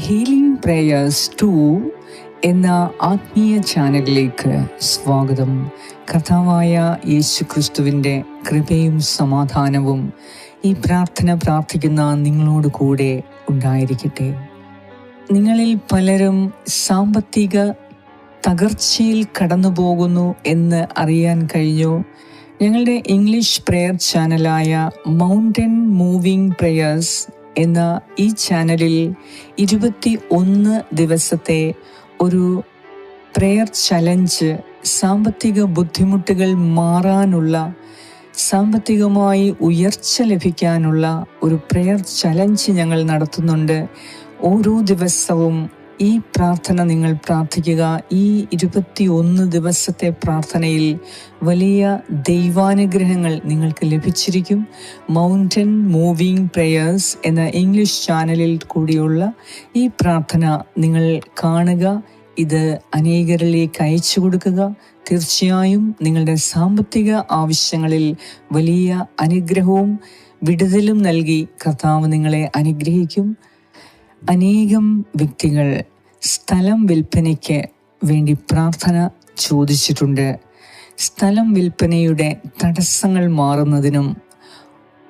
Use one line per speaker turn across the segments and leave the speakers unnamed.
Healing prayers to എന്ന ആത്മീയ ചാനലിലേക്ക് സ്വാഗതം. കഥാവായ യേശു ക്രിസ്തുവിന്റെ കൃപയും സമാധാനവും ഈ പ്രാർത്ഥന പ്രാർത്ഥിക്കുന്ന നിങ്ങളോട് കൂടെ ഉണ്ടായിരിക്കട്ടെ. നിങ്ങളിൽ പലരും സാമ്പത്തിക തകർച്ചയിൽ കടന്നു പോകുന്നു എന്ന് അറിയാൻ കഴിഞ്ഞു. ഞങ്ങളുടെ ഇംഗ്ലീഷ് പ്രെയർ ചാനലായ മൗണ്ടൻ മൂവിംഗ് പ്രേയേഴ്സ് എന്ന ഈ ചാനലിൽ ഇരുപത്തി ഒന്ന് ദിവസത്തെ ഒരു പ്രെയർ ചലഞ്ച് സാമ്പത്തിക ബുദ്ധിമുട്ടുകൾ മാറാനുള്ള സാമ്പത്തികമായി ഉയർച്ച ലഭിക്കാനുള്ള ഒരു പ്രെയർ ചലഞ്ച് ഞങ്ങൾ നടത്തുന്നുണ്ട്. ഓരോ ദിവസവും ഈ പ്രാർത്ഥന നിങ്ങൾ പ്രാർത്ഥിക്കുക. ഈ ഇരുപത്തി ഒന്ന് ദിവസത്തെ പ്രാർത്ഥനയിൽ വലിയ ദൈവാനുഗ്രഹങ്ങൾ നിങ്ങൾക്ക് ലഭിച്ചിരിക്കും. മൗണ്ടൻ മൂവിങ് പ്രേയേഴ്സ് എന്ന ഇംഗ്ലീഷ് ചാനലിൽ കൂടിയുള്ള ഈ പ്രാർത്ഥന നിങ്ങൾ കാണുക. ഇത് അനേകരിലേക്ക് അയച്ചു കൊടുക്കുക. തീർച്ചയായും നിങ്ങളുടെ സാമ്പത്തിക ആവശ്യങ്ങളിൽ വലിയ അനുഗ്രഹവും വിടുതലും നൽകി കർത്താവ് നിങ്ങളെ അനുഗ്രഹിക്കും. അനേകം വ്യക്തികൾ സ്ഥലം വിൽപ്പനയ്ക്ക് വേണ്ടി പ്രാർത്ഥന ചോദിച്ചിട്ടുണ്ട്. സ്ഥലം വിൽപ്പനയുടെ തടസ്സങ്ങൾ മാറുന്നതിനും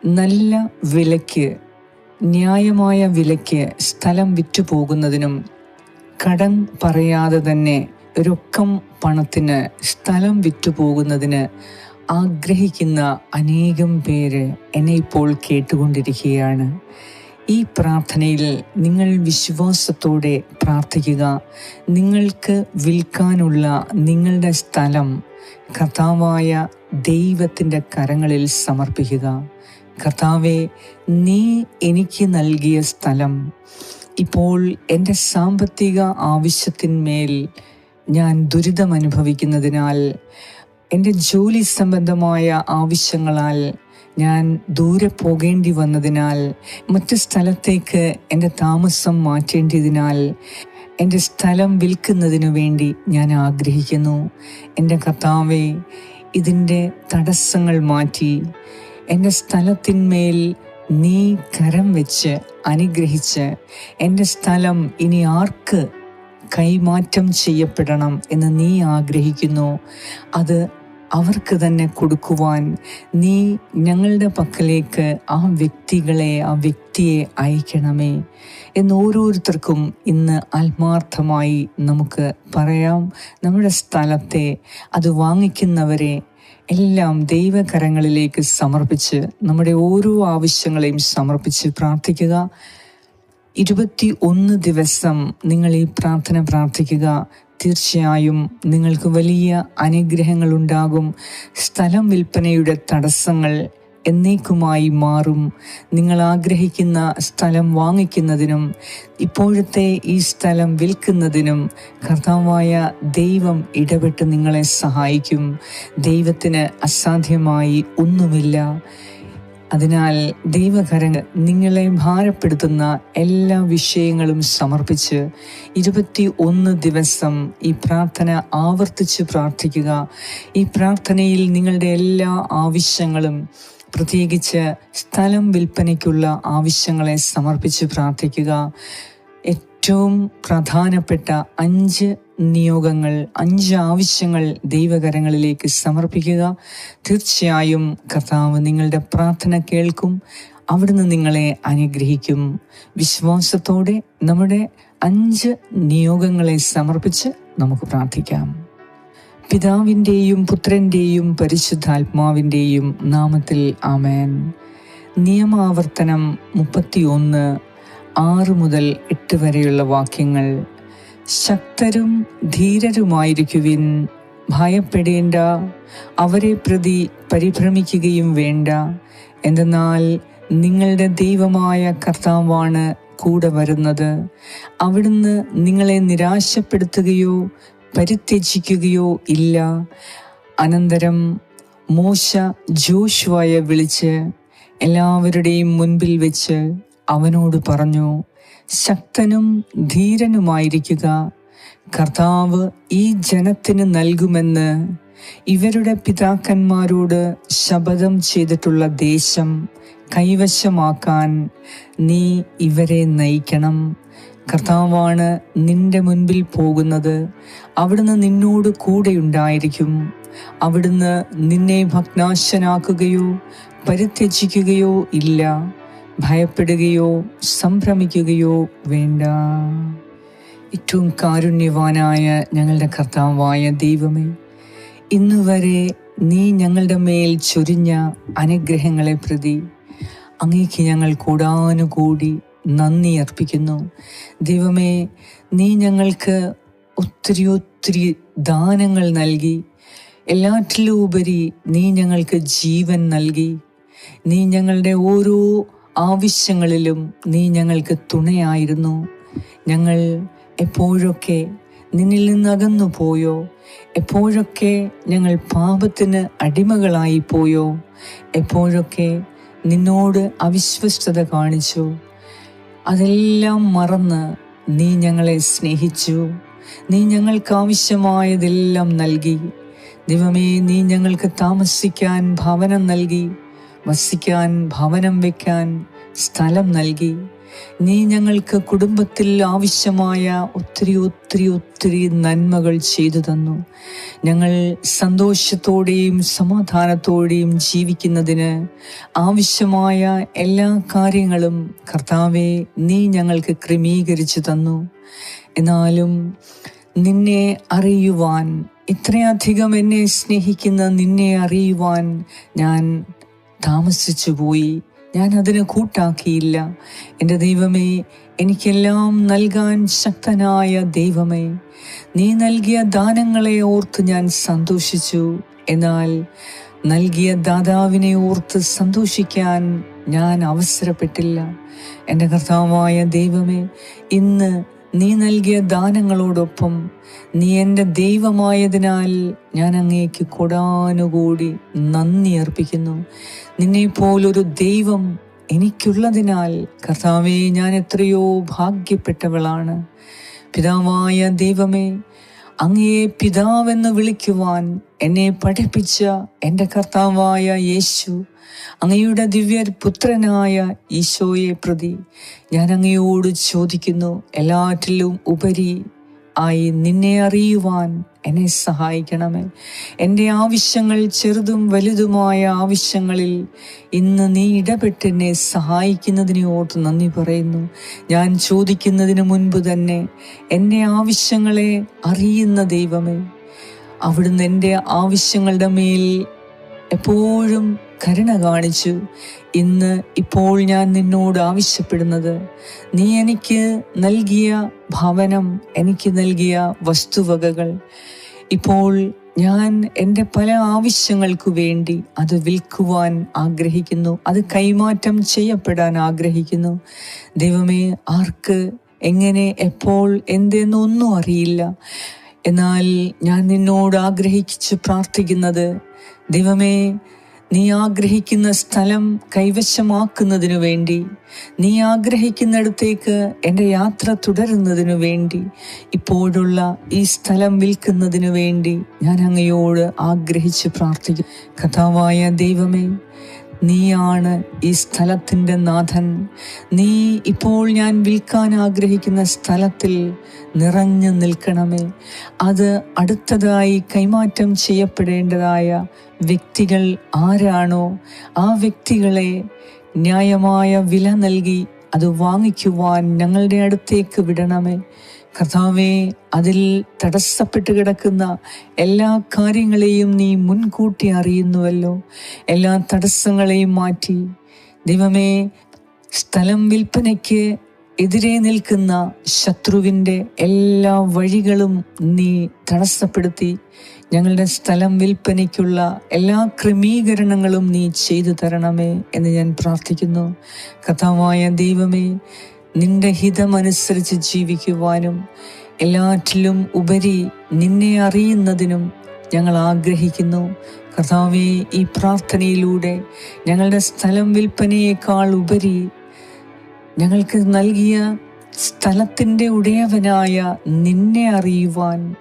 നല്ല വിലയ്ക്ക് ന്യായമായ വിലയ്ക്ക് സ്ഥലം വിറ്റുപോകുന്നതിനും കടം പറയാതെ തന്നെ രൊക്കം പണത്തിന് സ്ഥലം വിറ്റുപോകുന്നതിന് ആഗ്രഹിക്കുന്ന അനേകം പേര് എന്നെ ഇപ്പോൾ കേട്ടുകൊണ്ടിരിക്കുകയാണ്. ഈ പ്രാർത്ഥനയിൽ നിങ്ങൾ വിശ്വാസത്തോടെ പ്രാർത്ഥിക്കുക. നിങ്ങൾക്ക് വിൽക്കാനുള്ള നിങ്ങളുടെ സ്ഥലം കഥാവായ ദൈവത്തിന്റെ കരങ്ങളിൽ സമർപ്പിക്കുക. കർത്താവെ നീ എനിക്ക് നൽകിയ സ്ഥലം ഇപ്പോൾ എന്റെ സാമ്പത്തിക ആവശ്യത്തിന്മേൽ ഞാൻ ദുരിതം അനുഭവിക്കുന്നതിനാൽ എന്റെ ജോലി സംബന്ധമായ ആവശ്യങ്ങളാൽ ഞാൻ ദൂരെ പോകേണ്ടി വന്നതിനാൽ മറ്റു സ്ഥലത്തേക്ക് എന്റെ താമസം മാറ്റേണ്ടതിനാൽ എന്റെ സ്ഥലം വിൽക്കുന്നതിനു വേണ്ടി ഞാൻ ആഗ്രഹിക്കുന്നു. എന്റെ കർത്താവെ ഇതിന്റെ തടസ്സങ്ങൾ മാറ്റി എന്റെ സ്ഥലത്തിന്മേൽ നീ കരം വെച്ച് അനുഗ്രഹിച്ച് എന്റെ സ്ഥലം ഇനി ആർക്ക് കൈമാറ്റം ചെയ്യപ്പെടണം എന്ന് നീ ആഗ്രഹിക്കുന്നു. അത് അവർക്ക് തന്നെ കൊടുക്കുവാൻ നീ ഞങ്ങളുടെ പക്കലേക്ക് ആ വ്യക്തികളെ ആ വ്യക്തിയെ അയക്കണമേ എന്ന് ഓരോരുത്തർക്കും ഇന്ന് ആത്മാർത്ഥമായി നമുക്ക് പറയാം. നമ്മുടെ സ്ഥലത്തെ അത് വാങ്ങിക്കുന്നവരെ എല്ലാം ദൈവകരങ്ങളിലേക്ക് സമർപ്പിച്ച് നമ്മുടെ ഓരോ ആവശ്യങ്ങളെയും സമർപ്പിച്ച് പ്രാർത്ഥിക്കുക. ഇരുപത്തി ഒന്ന് ദിവസം നിങ്ങൾ ഈ പ്രാർത്ഥന പ്രാർത്ഥിക്കുക. തീർച്ചയായും നിങ്ങൾക്ക് വലിയ അനുഗ്രഹങ്ങൾ ഉണ്ടാകും സ്ഥലം വിൽപ്പനയുടെ തടസ്സങ്ങൾ എന്നേക്കുമായി മാറും. നിങ്ങൾ ആഗ്രഹിക്കുന്ന സ്ഥലം വാങ്ങിക്കുന്നതിനും ഇപ്പോഴത്തെ ഈ സ്ഥലം വിൽക്കുന്നതിനും കർത്താവായ ദൈവം ഇടപെട്ട് നിങ്ങളെ സഹായിക്കും. ദൈവത്തിന് അസാധ്യമായി ഒന്നുമില്ല. അതിനാൽ ദൈവകരങ്ങൾ നിങ്ങളെ ഭാരപ്പെടുത്തുന്ന എല്ലാ വിഷയങ്ങളും സമർപ്പിച്ച് ഇരുപത്തി ഒന്ന് ദിവസം ഈ പ്രാർത്ഥന ആവർത്തിച്ച് പ്രാർത്ഥിക്കുക. ഈ പ്രാർത്ഥനയിൽ നിങ്ങളുടെ എല്ലാ ആവശ്യങ്ങളും പ്രത്യേകിച്ച് സ്ഥലം വിൽപ്പനയ്ക്കുള്ള ആവശ്യങ്ങളെ സമർപ്പിച്ച് പ്രാർത്ഥിക്കുക. ഏറ്റവും പ്രധാനപ്പെട്ട അഞ്ച് നിയോഗങ്ങൾ അഞ്ച് ആവശ്യങ്ങൾ ദൈവകരങ്ങളിലേക്ക് സമർപ്പിക്കുക. തീർച്ചയായും കർത്താവ് നിങ്ങളുടെ പ്രാർത്ഥന കേൾക്കും. അവിടുന്ന് നിങ്ങളെ അനുഗ്രഹിക്കും. വിശ്വാസത്തോടെ നമ്മുടെ അഞ്ച് നിയോഗങ്ങളെ സമർപ്പിച്ച് നമുക്ക് പ്രാർത്ഥിക്കാം. പിതാവിന്റെയും പുത്രന്റെയും പരിശുദ്ധാത്മാവിന്റെയും നാമത്തിൽ ആമേൻ. നിയമാവർത്തനം മുപ്പത്തിയൊന്ന് ആറ് മുതൽ എട്ട് വരെയുള്ള വാക്യങ്ങൾ. ശക്തരും ധീരരുമായിരിക്കുവിൻ. ഭയപ്പെടേണ്ട അവരെ പ്രതി പരിഭ്രമിക്കുകയും വേണ്ട. എന്തെന്നാൽ നിങ്ങളുടെ ദൈവമായ കർത്താവാണ് കൂടെ വരുന്നത്. അവിടുന്ന് നിങ്ങളെ നിരാശപ്പെടുത്തുകയോ പരിത്യജിക്കുകയോ ഇല്ല. അനന്തരം മോശ ജോഷുവായ വിളിച്ച് എല്ലാവരുടെയും മുൻപിൽ വെച്ച് അവനോട് പറഞ്ഞു ശക്തനും ധീരനുമായിരിക്കുക. കർത്താവ് ഈ ജനത്തിന് നൽകുമെന്ന് ഇവരുടെ പിതാക്കന്മാരോട് ശപഥം ചെയ്തിട്ടുള്ള ദേശം കൈവശമാക്കാൻ നീ ഇവരെ നയിക്കണം. കർത്താവാണ് നിന്റെ മുൻപിൽ പോകുന്നത്. അവിടുന്ന് നിന്നോട് കൂടെയുണ്ടായിരിക്കും അവിടുന്ന് നിന്നെ ഭഗ്നാശനാക്കുകയോ പരിത്യജിക്കുകയോ ഇല്ല. ഭയപ്പെടുകയോ സംഭ്രമിക്കുകയോ വേണ്ട. ഏറ്റവും കാരുണ്യവാനായ ഞങ്ങളുടെ കർത്താവായ ദൈവമേ ഇന്നുവരെ നീ ഞങ്ങളുടെ മേൽ ചൊരിഞ്ഞ അനുഗ്രഹങ്ങളെ പ്രതി അങ്ങേക്ക് ഞങ്ങൾ കൂടാനുകൂടി നന്ദി അർപ്പിക്കുന്നു. ദൈവമേ നീ ഞങ്ങൾക്ക് ഒത്തിരി ഒത്തിരി ദാനങ്ങൾ നൽകി എല്ലാറ്റിലും ഉപരി നീ ഞങ്ങൾക്ക് ജീവൻ നൽകി. നീ ഞങ്ങളുടെ ഓരോ ആവശ്യങ്ങളിലും നീ ഞങ്ങൾക്ക് തുണയായിരുന്നു. ഞങ്ങൾ എപ്പോഴൊക്കെ നിന്നിൽ നിന്നകന്നു പോയോ? എപ്പോഴൊക്കെ ഞങ്ങൾ പാപത്തിന് അടിമകളായി പോയോ? എപ്പോഴൊക്കെ നിന്നോട് അവിശ്വസ്തത കാണിച്ചു? അതെല്ലാം മറന്ന് നീ ഞങ്ങളെ സ്നേഹിച്ചു. നീ ഞങ്ങൾക്ക് ആവശ്യമായതെല്ലാം നൽകി. ദൈവമേ നീ ഞങ്ങൾക്ക് താമസിക്കാൻ ഭവനം നൽകി. വസിക്കാൻ ഭവനം വെക്കാൻ സ്ഥലം നൽകി. നീ ഞങ്ങൾക്ക് കുടുംബത്തിൽ ആവശ്യമായ ഒത്തിരി ഒത്തിരി ഒത്തിരി നന്മകൾ ചെയ്തു തന്നു. ഞങ്ങൾ സന്തോഷത്തോടെയും സമാധാനത്തോടെയും ജീവിക്കുന്നതിന് ആവശ്യമായ എല്ലാ കാര്യങ്ങളും കർത്താവെ നീ ഞങ്ങൾക്ക് ക്രമീകരിച്ചു തന്നു. എന്നാലും നിന്നെ അറിയുവാൻ ഇത്രയധികം എന്നെ സ്നേഹിക്കുന്ന നിന്നെ അറിയുവാൻ ഞാൻ താമസിച്ചു പോയി. ഞാൻ അതിന് കൂട്ടാക്കിയില്ല. എന്റെ ദൈവമേ എനിക്കെല്ലാം നൽകാൻ ശക്തനായ ദൈവമേ നീ നൽകിയ ദാനങ്ങളെ ഓർത്ത് ഞാൻ സന്തോഷിച്ചു. എന്നാൽ നൽകിയ ദാതാവിനെ ഓർത്ത് സന്തോഷിക്കാൻ ഞാൻ അവസരപ്പെട്ടില്ല. എന്റെ കർത്താവായ ദൈവമേ ഇന്ന് നീ നൽകിയ ദാനങ്ങളോടൊപ്പം നീ എന്റെ ദൈവമായതിനാൽ ഞാൻ അങ്ങേക്ക് കൊടാനുകൂടി നന്ദി അർപ്പിക്കുന്നു. നിന്നെ പോലൊരു ദൈവം എനിക്കുള്ളതിനാൽ കർത്താവെ ഞാൻ എത്രയോ ഭാഗ്യപ്പെട്ടവളാണ്. പിതാവായ ദൈവമേ അങ്ങയെ പിതാവെന്ന് വിളിക്കുവാൻ എന്നെ പഠിപ്പിച്ച എന്റെ കർത്താവായ യേശു അങ്ങയുടെ ദിവ്യ പുത്രനായ ഈശോയെ പ്രതി. ഞാൻ അങ്ങയോട് ചോദിക്കുന്നു എല്ലാറ്റിലും ഉപരി ആയി നിന്നെ അറിയുവാൻ എന്നെ സഹായിക്കണമേ. എന്റെ ആവശ്യങ്ങൾ ചെറുതും വലുതുമായ ആവശ്യങ്ങളിൽ ഇന്ന് നീ ഇടപെട്ട് എന്നെ സഹായിക്കുന്നതിനെ ഓർത്ത് നന്ദി പറയുന്നു. ഞാൻ ചോദിക്കുന്നതിന് മുൻപ് തന്നെ എന്റെ ആവശ്യങ്ങളെ അറിയുന്ന ദൈവമേ. അവിടുന്ന് എന്റെ ആവശ്യങ്ങളുടെ മേൽ എപ്പോഴും കരുണ കാണിച്ചു. ഇന്ന് ഇപ്പോൾ ഞാൻ നിന്നോട് ആവശ്യപ്പെടുന്നത്. നീ എനിക്ക് നൽകിയ ഭവനം എനിക്ക് നൽകിയ വസ്തുവകകൾ. ഇപ്പോൾ ഞാൻ എന്റെ പല ആവശ്യങ്ങൾക്കു വേണ്ടി അത് വിൽക്കുവാൻ ആഗ്രഹിക്കുന്നു. അത് കൈമാറ്റം ചെയ്യപ്പെടാൻ ആഗ്രഹിക്കുന്നു. ദൈവമേ ആർക്ക് എങ്ങനെ എപ്പോൾ എന്തെന്നൊന്നും അറിയില്ല. എന്നാൽ ഞാൻ നിന്നോട് ആഗ്രഹിച്ച് പ്രാർത്ഥിക്കുന്നത് ദൈവമേ നീ ആഗ്രഹിക്കുന്ന സ്ഥലം കൈവശമാക്കുന്നതിനു വേണ്ടി നീ ആഗ്രഹിക്കുന്നിടത്തേക്ക് എന്റെ യാത്ര തുടരുന്നതിനു വേണ്ടി ഇപ്പോഴുള്ള ഈ സ്ഥലം വിൽക്കുന്നതിനു വേണ്ടി ഞാൻ അങ്ങയോട് ആഗ്രഹിച്ച് പ്രാർത്ഥിക്കും കഥാവായ ദൈവമേ നീയാണ് ഈ സ്ഥലത്തിന്റെ നാഥൻ. നീ ഇപ്പോൾ ഞാൻ വിൽക്കാൻ ആഗ്രഹിക്കുന്ന സ്ഥലത്തിൽ നിറഞ്ഞു നിൽക്കണമേ. അത് അടുത്തതായി കൈമാറ്റം ചെയ്യപ്പെടേണ്ടതായ വ്യക്തികൾ ആരാണോ? ആ വ്യക്തികളെ ന്യായമായ വില നൽകി അത് വാങ്ങിക്കുവാൻ ഞങ്ങളുടെ അടുത്തേക്ക് വിടണമേ. കർത്താവെ അതിൽ തടസ്സപ്പെട്ട് കിടക്കുന്ന എല്ലാ കാര്യങ്ങളെയും നീ മുൻകൂട്ടി അറിയുന്നുവല്ലോ. എല്ലാ തടസ്സങ്ങളെയും മാറ്റി. ദൈവമേ സ്ഥലം വിൽപ്പനയ്ക്ക് എതിരെ നിൽക്കുന്ന ശത്രുവിന്റെ എല്ലാ വഴികളും നീ തടസ്സപ്പെടുത്തി. ഞങ്ങളുടെ സ്ഥലം വിൽപ്പനയ്ക്കുള്ള എല്ലാ ക്രമീകരണങ്ങളും നീ ചെയ്തു തരണമേ എന്ന് ഞാൻ പ്രാർത്ഥിക്കുന്നു. കഥാവായ ദൈവമേ നിന്റെ ഹിതമനുസരിച്ച് ജീവിക്കുവാനും എല്ലാറ്റിലും ഉപരി നിന്നെ അറിയുന്നതിനും ഞങ്ങൾ ആഗ്രഹിക്കുന്നു. കർത്താവെ ഈ പ്രാർത്ഥനയിലൂടെ ഞങ്ങളുടെ സ്ഥലം വിൽപ്പനയേക്കാൾ ഉപരി ഞങ്ങൾക്ക് നൽകിയ സ്ഥലത്തിന്റെ ഉടയവനായ നിന്നെ അറിയുവാൻ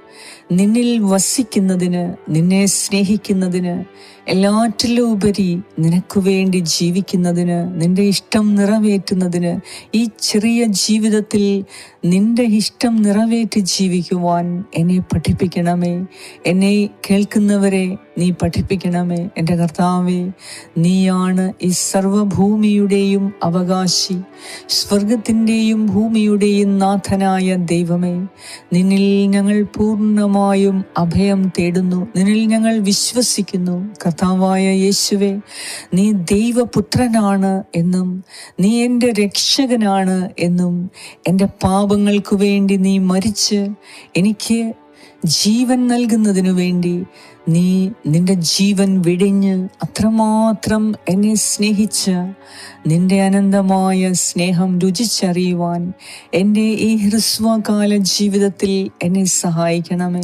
നിന്നിൽ വസിക്കുന്നതിന് നിന്നെ സ്നേഹിക്കുന്നതിന് എല്ലാറ്റിലും ഉപരി നിനക്ക് വേണ്ടി ജീവിക്കുന്നതിന് നിന്റെ ഇഷ്ടം നിറവേറ്റുന്നതിന് ഈ ചെറിയ ജീവിതത്തിൽ നിന്റെ ഇഷ്ടം നിറവേറ്റി ജീവിക്കുവാൻ എന്നെ പഠിപ്പിക്കണമേ. എന്നെ കേൾക്കുന്നവരെ നീ പഠിപ്പിക്കണമേ. എന്റെ കർത്താവേ നീയാണ് ഈ സർവഭൂമിയുടെയും അവകാശി സ്വർഗത്തിന്റെയും ഭൂമിയുടെയും നാഥനായ ദൈവമേ. നിന്നിൽ ഞങ്ങൾ പൂർണമായും അഭയം തേടുന്നു. നിന്നിൽ ഞങ്ങൾ വിശ്വസിക്കുന്നു. കർത്താവായ യേശുവെ നീ ദൈവപുത്രനാണ് എന്നും നീ എന്റെ രക്ഷകനാണ് എന്നും എന്റെ പാപങ്ങൾക്ക് വേണ്ടി നീ മരിച്ച് എനിക്ക് ജീവൻ നൽകുന്നതിനു വേണ്ടി നീ നിന്റെ ജീവൻ വെടിഞ്ഞ് അത്രമാത്രം എന്നെ സ്നേഹിച്ച് നിന്റെ അനന്തമായ സ്നേഹം രുചിച്ചറിയുവാൻ എന്റെ ഈ ഹ്രസ്വകാല ജീവിതത്തിൽ എന്നെ സഹായിക്കണമേ.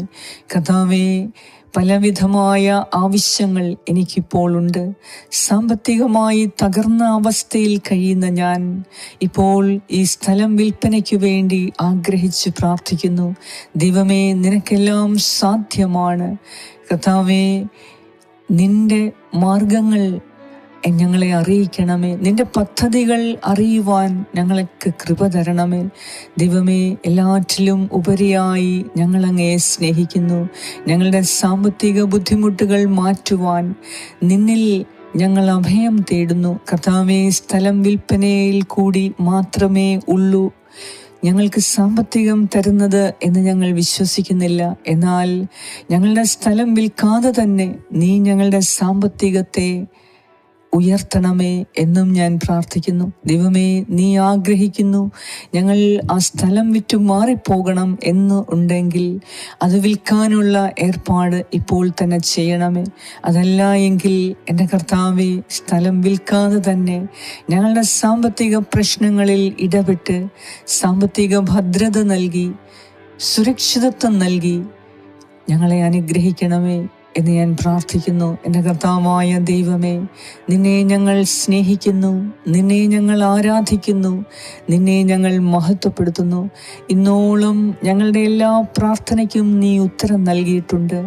കഥാവേ പലവിധമായ ആവശ്യങ്ങൾ എനിക്കിപ്പോൾ ഉണ്ട് സാമ്പത്തികമായി തകർന്ന അവസ്ഥയിൽ കഴിയുന്ന ഞാൻ ഇപ്പോൾ ഈ സ്ഥലം വിൽപ്പനയ്ക്ക് വേണ്ടി ആഗ്രഹിച്ച് പ്രാർത്ഥിക്കുന്നു. ദൈവമേ നിനക്കെല്ലാം സാധ്യമാണ്. കഥാവേ നിന്റെ മാർഗങ്ങൾ ഞങ്ങളെ അറിയിക്കണമേ. നിന്റെ പദ്ധതികൾ അറിയുവാൻ ഞങ്ങൾക്ക് കൃപ തരണമേ. ദൈവമേ എല്ലാറ്റിലും ഉപരിയായി ഞങ്ങളങ്ങയെ സ്നേഹിക്കുന്നു. ഞങ്ങളുടെ സാമ്പത്തിക ബുദ്ധിമുട്ടുകൾ മാറ്റുവാൻ നിന്നിൽ ഞങ്ങൾ അഭയം തേടുന്നു. കഥാമേ സ്ഥലം വിൽപ്പനയിൽ കൂടി മാത്രമേ ഉള്ളൂ. ഞങ്ങൾക്ക് സാമ്പത്തികം തരുന്നത് എന്ന് ഞങ്ങൾ വിശ്വസിക്കുന്നില്ല. എന്നാൽ ഞങ്ങളുടെ സ്ഥലം വിൽക്കാതെ തന്നെ നീ ഞങ്ങളുടെ സാമ്പത്തികത്തെ ഉയർത്തണമേ എന്നും ഞാൻ പ്രാർത്ഥിക്കുന്നു. ദൈവമേ നീ ആഗ്രഹിക്കുന്നു ഞങ്ങൾ ആ സ്ഥലം വിറ്റു മാറിപ്പോകണം എന്ന് ഉണ്ടെങ്കിൽ അത് വിൽക്കാനുള്ള ഏർപ്പാട് ഇപ്പോൾ തന്നെ ചെയ്യണമേ. അതല്ല എങ്കിൽ എന്റെ കർത്താവെ സ്ഥലം വിൽക്കാതെ തന്നെ ഞങ്ങളുടെ സാമ്പത്തിക പ്രശ്നങ്ങളിൽ ഇടപെട്ട് സാമ്പത്തിക ഭദ്രത നൽകി സുരക്ഷിതത്വം നൽകി ഞങ്ങളെ അനുഗ്രഹിക്കണമേ. എന്ന് ഞാൻ പ്രാർത്ഥിക്കുന്നു. എന്റെ കർത്താവായ ദൈവമേ നിന്നെ ഞങ്ങൾ സ്നേഹിക്കുന്നു. നിന്നെ ഞങ്ങൾ ആരാധിക്കുന്നു. നിന്നെ ഞങ്ങൾ മഹത്വപ്പെടുത്തുന്നു. ഇന്നോളം ഞങ്ങളുടെ എല്ലാ പ്രാർത്ഥനയ്ക്കും നീ ഉത്തരം നൽകിയിട്ടുണ്ട്.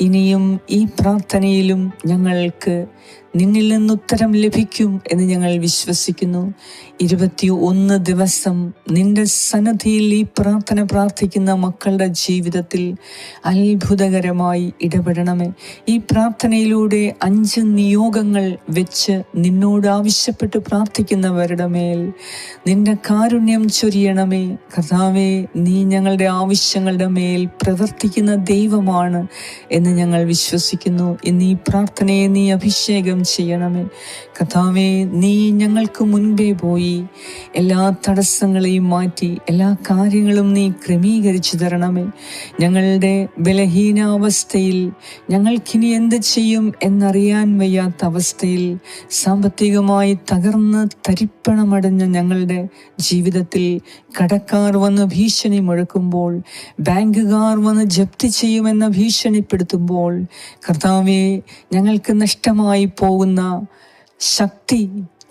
ഇനിയും ഈ പ്രാർത്ഥനയിലും ഞങ്ങൾക്ക് നിന്നിൽ നിന്ന് ഉത്തരം ലഭിക്കും എന്ന് ഞങ്ങൾ വിശ്വസിക്കുന്നു. ഇരുപത്തി ഒന്ന് ദിവസം നിന്റെ സന്നദ്ധിയിൽ ഈ പ്രാർത്ഥന പ്രാർത്ഥിക്കുന്ന മക്കളുടെ ജീവിതത്തിൽ അത്ഭുതകരമായി ഇടപെടണമേ. ഈ പ്രാർത്ഥനയിലൂടെ അഞ്ച് നിയോഗങ്ങൾ വെച്ച് നിന്നോട് ആവശ്യപ്പെട്ട് പ്രാർത്ഥിക്കുന്നവരുടെ മേൽ നിന്റെ കാരുണ്യം ചൊരിയണമേ. കഥാവേ നീ ഞങ്ങളുടെ ആവശ്യങ്ങളുടെ മേൽ പ്രവർത്തിക്കുന്ന ദൈവമാണ് എന്ന് ഞങ്ങൾ വിശ്വസിക്കുന്നു. ഇന്ന് ഈ പ്രാർത്ഥനയെ നീ അഭിഷേകം ചെയ്യണമേ. കഥാവേ നീ ഞങ്ങൾക്ക് മുൻപേ പോയി എല്ലാ തടസ്സങ്ങളെയും മാറ്റി എല്ലാ കാര്യങ്ങളും നീ ക്രമീകരിച്ചു തരണമേ. ഞങ്ങളുടെ ബലഹീനാവസ്ഥയിൽ ഞങ്ങൾക്കിനി എന്ത് ചെയ്യും എന്നറിയാൻ വയ്യാത്ത അവസ്ഥയിൽ സാമ്പത്തികമായി തകർന്ന് തരിപ്പണമടഞ്ഞ ഞങ്ങളുടെ ജീവിതത്തിൽ കടക്കാർ വന്ന് ഭീഷണി മുഴക്കുമ്പോൾ ബാങ്കുകാർ വന്ന് ജപ്തി ചെയ്യുമെന്ന് ഭീഷണിപ്പെടുത്തുമ്പോൾ കർത്താവെ ഞങ്ങൾക്ക് നഷ്ടമായി പോകുന്ന ശക്തി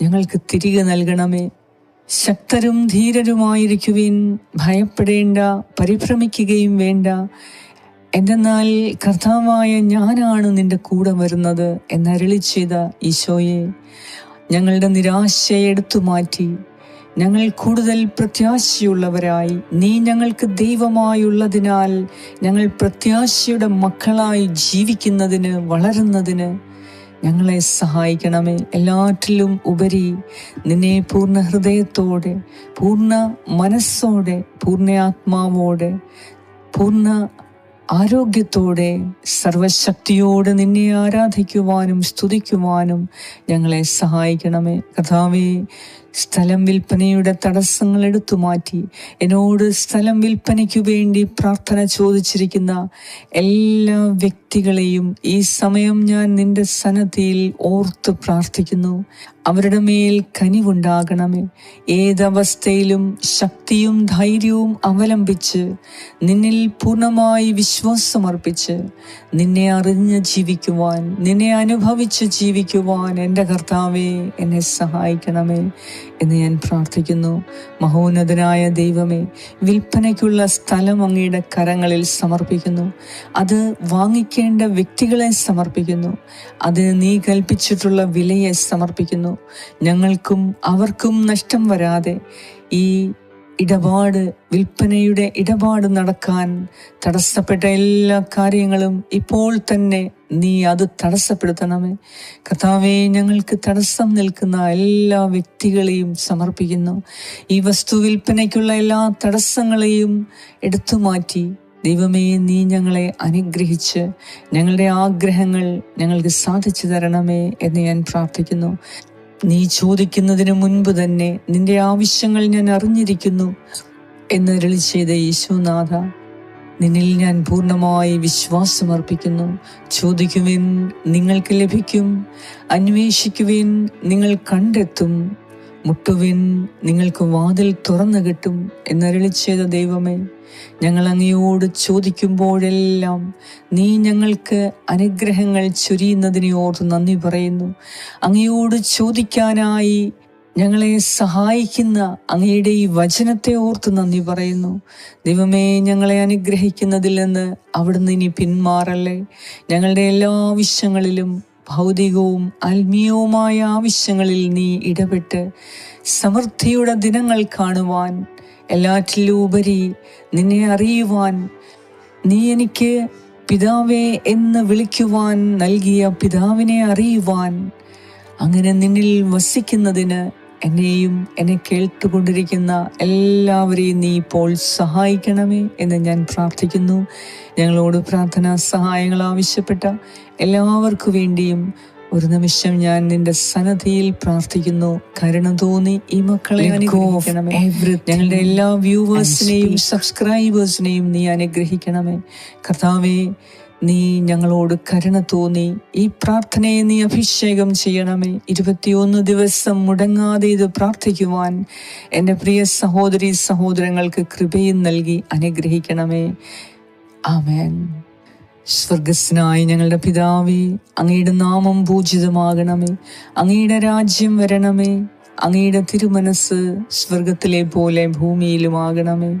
ഞങ്ങൾക്ക് തിരികെ നൽകണമേ. ശക്തരും ധീരരുമായിരിക്കുവിൻ. ഭയപ്പെടേണ്ട പരിഭ്രമിക്കുകയും വേണ്ട. എന്തെന്നാൽ കർത്താവായ ഞാനാണ് നിന്റെ കൂടെ വരുന്നത് എന്നരളി ചെയ്ത ഈശോയെ. ഞങ്ങളുടെ നിരാശയെ എടുത്തു മാറ്റി. ഞങ്ങൾ കൂടുതൽ പ്രത്യാശയുള്ളവരായി. നീ ഞങ്ങൾക്ക് ദൈവമായുള്ളതിനാൽ ഞങ്ങൾ പ്രത്യാശയുടെ മക്കളായി ജീവിക്കുന്നതിന് വളരുന്നതിന് ഞങ്ങളെ സഹായിക്കണമേ. എല്ലാറ്റിലും ഉപരി നിന്നെ പൂർണ ഹൃദയത്തോടെ പൂർണ മനസ്സോടെ പൂർണ ആത്മാവോടെ പൂർണ ആരോഗ്യത്തോടെ സർവശക്തിയോടെ നിന്നെ ആരാധിക്കുവാനും സ്തുതിക്കുവാനും ഞങ്ങളെ സഹായിക്കണമേ. കഥാവേ സ്ഥലം വിൽപ്പനയുടെ തടസ്സങ്ങൾ എടുത്തു മാറ്റി. എന്നോട് സ്ഥലം വിൽപ്പനയ്ക്കു വേണ്ടി പ്രാർത്ഥന ചോദിച്ചിരിക്കുന്ന എല്ലാ വ്യക്തികളെയും ഈ സമയം ഞാൻ നിന്റെ സന്നദ്ധിയിൽ ഓർത്ത് പ്രാർത്ഥിക്കുന്നു. അവരുടെ മേൽ കനിവുണ്ടാകണമേ. ഏതവസ്ഥയിലും ശക്തിയും ധൈര്യവും അവലംബിച്ച് നിന്നിൽ പൂർണമായി വിശ്വാസമർപ്പിച്ച് നിന്നെ അറിഞ്ഞ് ജീവിക്കുവാൻ നിന്നെ അനുഭവിച്ച് ജീവിക്കുവാൻ എന്റെ കർത്താവെ എന്നെ സഹായിക്കണമേ. എന്ന് ഞാൻ പ്രാർത്ഥിക്കുന്നു. മഹോന്നതനായ ദൈവമേ വിൽപ്പനയ്ക്കുള്ള സ്ഥലം അങ്ങയുടെ കരങ്ങളിൽ സമർപ്പിക്കുന്നു. അത് വാങ്ങിക്കേണ്ട വ്യക്തികളെ സമർപ്പിക്കുന്നു. അത് നീ കൽപ്പിച്ചിട്ടുള്ള വിലയെ സമർപ്പിക്കുന്നു. ഞങ്ങൾക്കും അവർക്കും നഷ്ടം വരാതെ ഈ ഇടപാട് വിൽപ്പനയുടെ ഇടപാട് നടക്കാൻ തടസ്സപ്പെട്ട എല്ലാ കാര്യങ്ങളും ഇപ്പോൾ തന്നെ നീ അത് തടസ്സപ്പെടുത്തണമേ. കർത്താവെ ഞങ്ങൾക്ക് തടസ്സം നിൽക്കുന്ന എല്ലാ വ്യക്തികളെയും സമർപ്പിക്കുന്നു. ഈ വസ്തു വിൽപ്പനയ്ക്കുള്ള എല്ലാ തടസ്സങ്ങളെയും എടുത്തു മാറ്റി. ദൈവമേ നീ ഞങ്ങളെ അനുഗ്രഹിച്ച് ഞങ്ങളുടെ ആഗ്രഹങ്ങൾ ഞങ്ങൾക്ക് സാധിച്ചു തരണമേ എന്ന് ഞാൻ പ്രാർത്ഥിക്കുന്നു. നീ ചോദിക്കുന്നതിന് മുൻപ് തന്നെ നിന്റെ ആവശ്യങ്ങൾ ഞാൻ അറിഞ്ഞിരിക്കുന്നു എന്ന് അരുളി ചെയ്ത യേശുനാഥ നിന്നിൽ ഞാൻ പൂർണമായി വിശ്വാസമർപ്പിക്കുന്നു. ചോദിക്കുവിൻ നിങ്ങൾക്ക് ലഭിക്കും. അന്വേഷിക്കുവിൻ നിങ്ങൾ കണ്ടെത്തും. മുട്ടുവിൻ നിങ്ങൾക്ക് വാതിൽ തുറന്നു കിട്ടും എന്നരളി ചെയ്ത ദൈവമേ ഞങ്ങൾ അങ്ങയോട് ചോദിക്കുമ്പോഴെല്ലാം നീ ഞങ്ങൾക്ക് അനുഗ്രഹങ്ങൾ ചൊരിയുന്നതിനെ ഓർത്ത് നന്ദി പറയുന്നു. അങ്ങയോട് ചോദിക്കാനായി ഞങ്ങളെ സഹായിക്കുന്ന അങ്ങയുടെ ഈ വചനത്തെ ഓർത്ത് നന്ദി പറയുന്നു. ദൈവമേ ഞങ്ങളെ അനുഗ്രഹിക്കുന്നതിൽ നിന്ന് അവിടുന്ന് ഇനി പിന്മാറല്ലേ? ഞങ്ങളുടെ എല്ലാ ആവശ്യങ്ങളിലും ഭൗതികവും ആത്മീയവുമായ ആവശ്യങ്ങളിൽ നീ ഇടപെട്ട് സമൃദ്ധിയുടെ ദിനങ്ങൾ കാണുവാൻ എല്ലാറ്റിലും ഉപരി നിന്നെ അറിയുവാൻ നീ എനിക്ക് പിതാവേ എന്ന് വിളിക്കുവാൻ നൽകിയ പിതാവിനെ അറിയുവാൻ അങ്ങനെ നിന്നിൽ വസിക്കുന്നതിന് എന്നെയും എന്നെ കേട്ടുകൊണ്ടിരിക്കുന്ന എല്ലാവരെയും നീ ഇപ്പോൾ സഹായിക്കണമേ എന്ന് ഞാൻ പ്രാർത്ഥിക്കുന്നു. ഞങ്ങളോട് പ്രാർത്ഥനാ സഹായങ്ങൾ ആവശ്യപ്പെട്ട എല്ലാവർക്കു വേണ്ടിയും ഒരു നിമിഷം ഞാൻ നിന്റെ സന്നദ്ധിയിൽ പ്രാർത്ഥിക്കുന്നു. കരുണ തോന്നി ഈ മക്കളെ അനുഗ്രഹിക്കണമേ. ഞങ്ങളുടെ എല്ലാ വ്യൂവേഴ്സിനെയും സബ്സ്ക്രൈബേഴ്സിനെയും നീ അനുഗ്രഹിക്കണമേ. കർത്താവേ നീ ഞങ്ങളോട് കരുണ തോന്നി. ഈ പ്രാർത്ഥനയെ നീ അഭിഷേകം ചെയ്യണമേ. ഇരുപത്തിയൊന്ന് ദിവസം മുടങ്ങാതെ ഇത് പ്രാർത്ഥിക്കുവാൻ എന്റെ പ്രിയ സഹോദരി സഹോദരങ്ങൾക്ക് കൃപയും നൽകി അനുഗ്രഹിക്കണമേ. ആമേൻ. സ്വർഗസ്നായ ഞങ്ങളുടെ പിതാവേ അങ്ങയുടെ നാമം പൂജിതമാകണമേ. അങ്ങയുടെ രാജ്യം വരണമേ. അങ്ങയുടെ തിരുമനസ് സ്വർഗത്തിലെ പോലെ ഭൂമിയിലുമാകണമേ.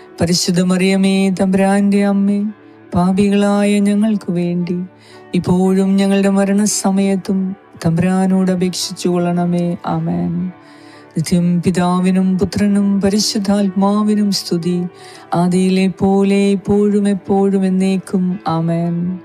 പരിശുദ്ധ മറിയമേ തമ്പ്രാന്റെ അമ്മേ പാപികളായ ഞങ്ങൾക്ക് വേണ്ടി ഇപ്പോഴും ഞങ്ങളുടെ മരണസമയത്തും തമ്പ്രാനോട് അപേക്ഷിച്ചു കൊള്ളണമേ. ആമേൻ. നിത്യം പിതാവിനും പുത്രനും പരിശുദ്ധാത്മാവിനും സ്തുതി. ആദിയിലെ പോലെ ഇപ്പോഴും എപ്പോഴും എന്നേക്കും. ആമേൻ.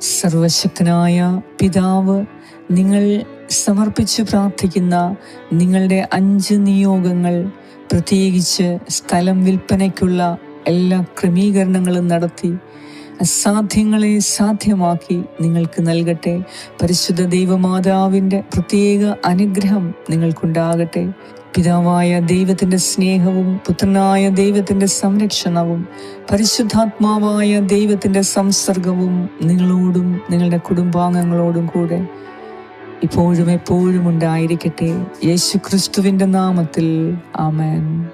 സർവശക്തനായ പിതാവ് നിങ്ങൾ സമർപ്പിച്ച് പ്രാർത്ഥിക്കുന്ന നിങ്ങളുടെ അഞ്ച് നിയോഗങ്ങൾ പ്രത്യേകിച്ച് സ്ഥലം വിൽപ്പനയ്ക്കുള്ള എല്ലാ ക്രമീകരണങ്ങളും നടത്തി അസാധ്യങ്ങളെ സാധ്യമാക്കി നിങ്ങൾക്ക് നൽകട്ടെ. പരിശുദ്ധ ദൈവമാതാവിന്റെ പ്രത്യേക അനുഗ്രഹം നിങ്ങൾക്കുണ്ടാകട്ടെ. പിതാവായ ദൈവത്തിന്റെ സ്നേഹവും പുത്രനായ ദൈവത്തിന്റെ സംരക്ഷണവും പരിശുദ്ധാത്മാവായ ദൈവത്തിന്റെ സംസർഗവും നിങ്ങളോടും നിങ്ങളുടെ കുടുംബാംഗങ്ങളോടും കൂടെ ഇപ്പോഴും എപ്പോഴും ഉണ്ടായിരിക്കട്ടെ. യേശു ക്രിസ്തുവിന്റെ നാമത്തിൽ. ആമേൻ.